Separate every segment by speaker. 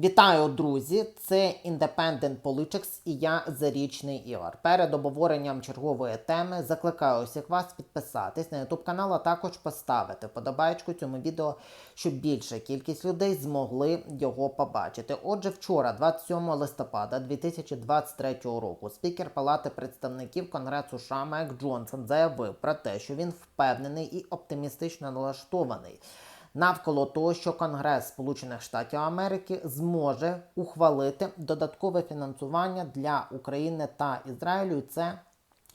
Speaker 1: Вітаю, друзі! Це Independent Politics і я Зарічний Ігор. Перед обговоренням чергової теми закликаю усіх вас підписатись на YouTube канал, а також поставити подобаєчку цьому відео, щоб більша кількість людей змогли його побачити. Отже, вчора, 27 листопада 2023 року, спікер Палати представників Конгресу США Майк Джонсон заявив про те, що він впевнений і оптимістично налаштований навколо того, що Конгрес Сполучених Штатів Америки зможе ухвалити додаткове фінансування для України та Ізраїлю. І це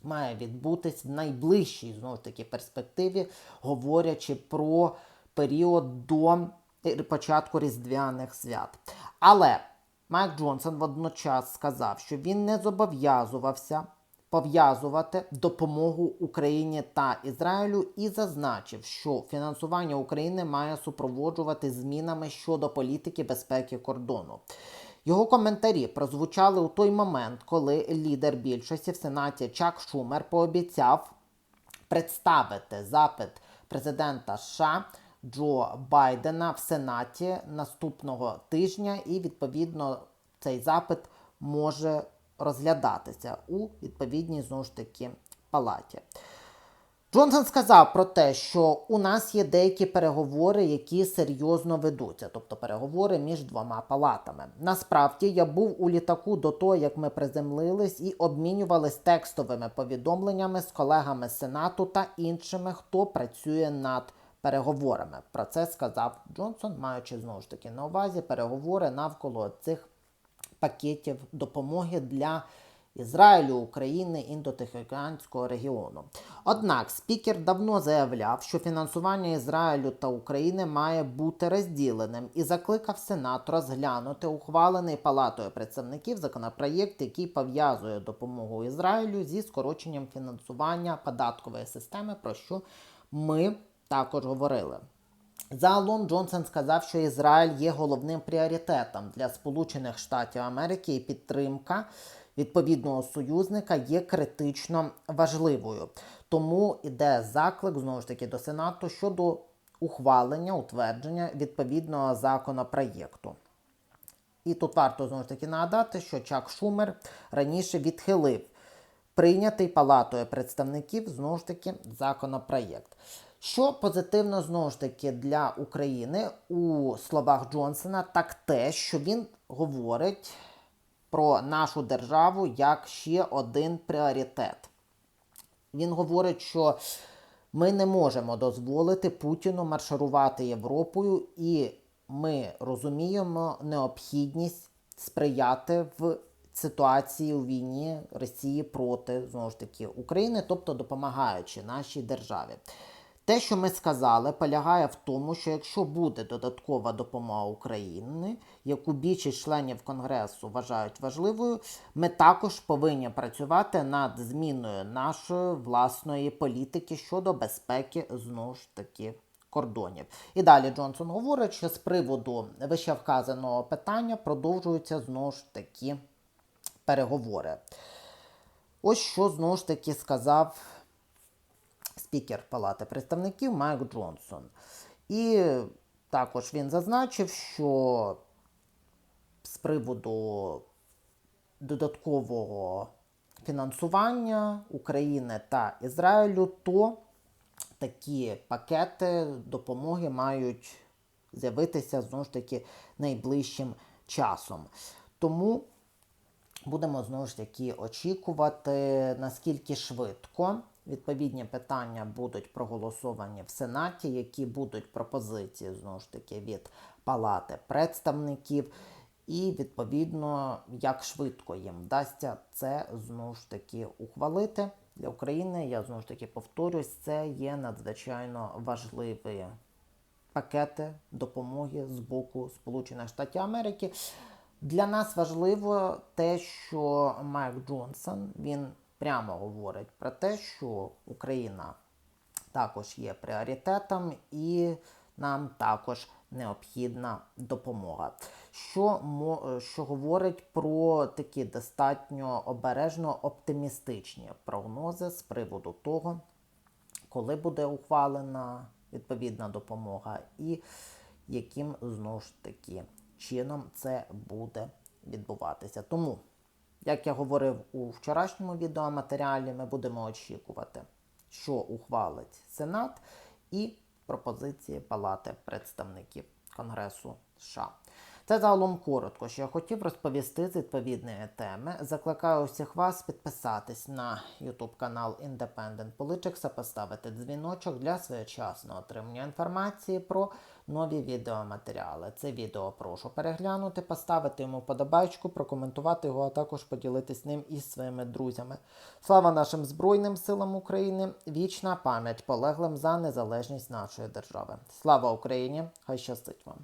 Speaker 1: має відбутись в найближчій знову ж таки перспективі, говорячи про період до початку різдвяних свят. Але Майк Джонсон водночас сказав, що він не зобов'язувався пов'язувати допомогу Україні та Ізраїлю і зазначив, що фінансування України має супроводжувати змінами щодо політики безпеки кордону. Його коментарі прозвучали у той момент, коли лідер більшості в Сенаті Чак Шумер пообіцяв представити запит президента США Джо Байдена в Сенаті наступного тижня, і відповідно цей запит може розглядатися у відповідній знову ж таки палаті. Джонсон сказав про те, що у нас є деякі переговори, які серйозно ведуться, тобто переговори між двома палатами. Насправді я був у літаку до того, як ми приземлились і обмінювались текстовими повідомленнями з колегами Сенату та іншими, хто працює над переговорами. Про це сказав Джонсон, маючи знову ж таки на увазі переговори навколо цих пакетів допомоги для Ізраїлю, України, індотихоокеанського регіону. Однак спікер давно заявляв, що фінансування Ізраїлю та України має бути розділеним і закликав Сенат розглянути ухвалений палатою представників законопроєкт, який пов'язує допомогу Ізраїлю зі скороченням фінансування податкової системи, про що ми також говорили. Загалом Джонсон сказав, що Ізраїль є головним пріоритетом для Сполучених Штатів Америки і підтримка відповідного союзника є критично важливою. Тому йде заклик знову ж таки до Сенату щодо ухвалення, утвердження відповідного законопроєкту. І тут варто знову ж таки нагадати, що Чак Шумер раніше відхилив прийнятий палатою представників знову ж таки законопроєкт. Що позитивно знову ж таки для України у словах Джонсона, так те, що він говорить про нашу державу як ще один пріоритет. Він говорить, що ми не можемо дозволити Путіну марширувати Європою, і ми розуміємо необхідність сприяти в ситуації у війні Росії проти знову ж таки України, тобто допомагаючи нашій державі. Те, що ми сказали, полягає в тому, що якщо буде додаткова допомога України, яку більшість членів Конгресу вважають важливою, ми також повинні працювати над зміною нашої власної політики щодо безпеки знову ж таки кордонів. І далі Джонсон говорить, що з приводу вище вказаного питання продовжуються знову ж таки переговори. Ось що знову ж таки сказав спікер Палати представників Майк Джонсон. І також він зазначив, що з приводу додаткового фінансування України та Ізраїлю, то такі пакети допомоги мають з'явитися знову ж таки найближчим часом. Тому будемо знову ж таки очікувати, наскільки швидко. Відповідні питання будуть проголосовані в Сенаті, які будуть пропозиції знову ж таки від Палати представників. І, відповідно, як швидко їм вдасться це знову ж таки ухвалити для України. Я знову ж таки повторюсь, це є надзвичайно важливі пакети допомоги з боку Сполучених Штатів Америки. Для нас важливо те, що Майк Джонсон він прямо говорить про те, що Україна також є пріоритетом і нам також необхідна допомога. Що що говорить про такі достатньо обережно оптимістичні прогнози з приводу того, коли буде ухвалена відповідна допомога, і яким знову ж таки чином це буде відбуватися. Тому, як я говорив у вчорашньому відеоматеріалі, ми будемо очікувати, що ухвалить Сенат і пропозиції Палати представників Конгресу США. Це загалом коротко, що я хотів розповісти з відповідної теми. Закликаю усіх вас підписатись на YouTube канал Independent Politics, поставити дзвіночок для своєчасного отримання інформації про нові відеоматеріали. Це відео прошу переглянути, поставити йому подобайку, прокоментувати його, а також поділитись ним із своїми друзями. Слава нашим Збройним силам України! Вічна пам'ять полеглим за незалежність нашої держави. Слава Україні! Хай щастить вам!